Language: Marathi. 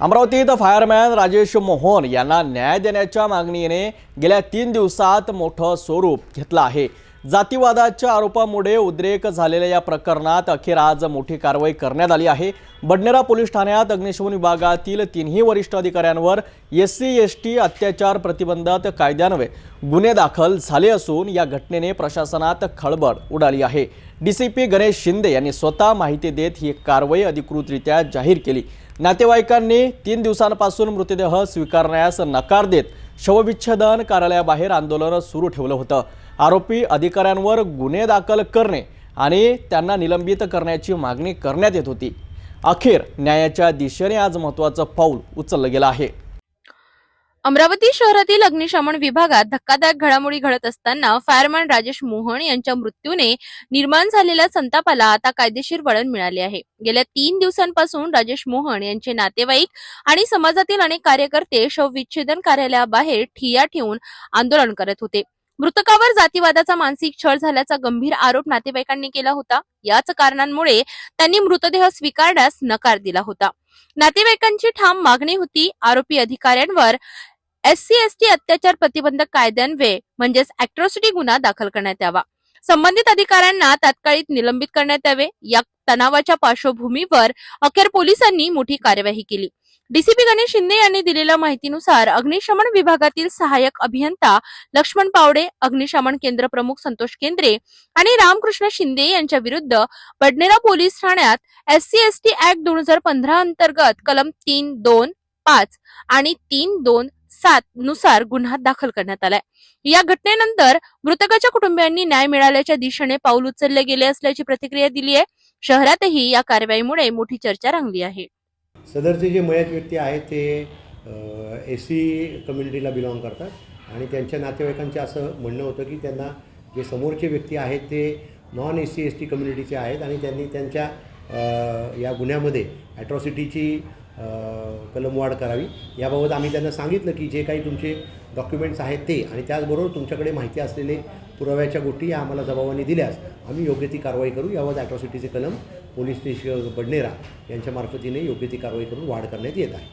अमरावतीत फायरमॅन राजेश मोहन यांना न्याय देण्याच्या मागणीने गेल्या तीन दिवसात मोठं स्वरूप घेतलं आहे. जातीवादाच्या आरोपामुळे उद्रेक झालेल्या या प्रकरणात अखेर आज मोठी कारवाई करण्यात आली आहे. बडनेरा पोलीस ठाण्यात अग्निशमन विभागातील तिन्ही वरिष्ठ अधिकाऱ्यांवर एस सी एस टी अत्याचार प्रतिबंधात कायद्यान्वये गुन्हे दाखल झाले असून या घटनेने प्रशासनात खळबळ उडाली आहे. D C P Ganesh Shinde यांनी स्वतः माहिती देत ही कारवाई अधिकृतरित्या जाहीर केली. नातेवाईकांनी तीन दिवसांपासून मृतदेह स्वीकारण्यास नकार देत शवविच्छेदन कार्यालयाबाहेर आंदोलन सुरू ठेवलं होतं. आरोपी अधिकाऱ्यांवर गुन्हे दाखल करणे आणि त्यांना निलंबित करण्याची मागणी करण्यात येत होती. अखेर न्यायाच्या दिशेने आज महत्त्वाचं पाऊल उचललं गेलं आहे. अमरावती शहरातील अग्निशमन विभागात धक्कादायक घडामोडी घडत असताना फायरमॅन राजेश मोहन यांच्या मृत्यूने निर्माण झालेल्या संतापाला आता कायदेशीर वळण मिळाले आहे. गेल्या तीन दिवसांपासून राजेश मोहन यांचे नातेवाईक आणि समाजातील अनेक कार्यकर्ते शवविच्छेदन कार्यालयाबाहेर ठिया ठेवून आंदोलन करत होते. मृतकावर जातीवादाचा मानसिक छळ झाल्याचा गंभीर आरोप नातेवाईकांनी केला होता. याच कारणांमुळे त्यांनी मृतदेह स्वीकारण्यास नकार दिला होता. नातेवाईकांची ठाम मागणी होती. आरोपी अधिकाऱ्यांवर एससी एसटी अत्याचार प्रतिबंधक कायद्यान्वये म्हणजेच अॅट्रॉसिटी गुन्हा दाखल करण्यात यावा. संबंधित अधिकाऱ्यांना तात्काळिक निलंबित करण्यात यावे. या तणावाच्या पार्श्वभूमीवर अखेर पोलिसांनी मोठी कार्यवाही केली. डीसीपी गणेश शिंदे यांनी दिलेल्या माहितीनुसार अग्निशमन विभागातील सहाय्यक अभियंता लक्ष्मण पावडे अग्निशमन केंद्र प्रमुख संतोष केंद्रे आणि रामकृष्ण शिंदे यांच्या विरुद्ध बडनेरा पोलीस ठाण्यात SC ST S T act दोन हजार पंधरा अंतर्गत कलम तीन दोन पाच आणि तीन दोन सात नुसार गुन्हा दाखल करण्यात आलाय. या घटनेनंतर मृतकाच्या कुटुंबियांनी न्याय मिळाल्याच्या दिशेने पाऊल उचलले गेले असल्याची प्रतिक्रिया दिली आहे. शहरातही या कारवाईमुळे मोठी चर्चा रंगली आहे. सदरचे जे मयत व्यक्ती आहेत ते एस सी कम्युनिटीला बिलॉंग करतात आणि त्यांच्या नातेवाईकांचे असं म्हणणं होतं की त्यांना जे समोरचे व्यक्ती आहेत ते non S C S T कम्युनिटीचे आहेत आणि त्यांनी त्यांच्या या गुन्ह्यामध्ये ॲट्रॉसिटीची कलमवाढ करावी. याबाबत आम्ही त्यांना सांगितलं की जे काही तुमचे डॉक्युमेंट्स आहेत ते आणि त्याचबरोबर तुमच्याकडे माहिती असलेले पुराव्याच्या गोष्टी या आम्हाला जबाबाने दिल्यास आम्ही योग्य ती कारवाई करू. याबाबत ॲट्रॉसिटीचे कलम पोलीस स्टेशन बडनेरा यांच्या मार्फतीने योग्य ती कारवाई करून वाढ करण्यात येत आहे.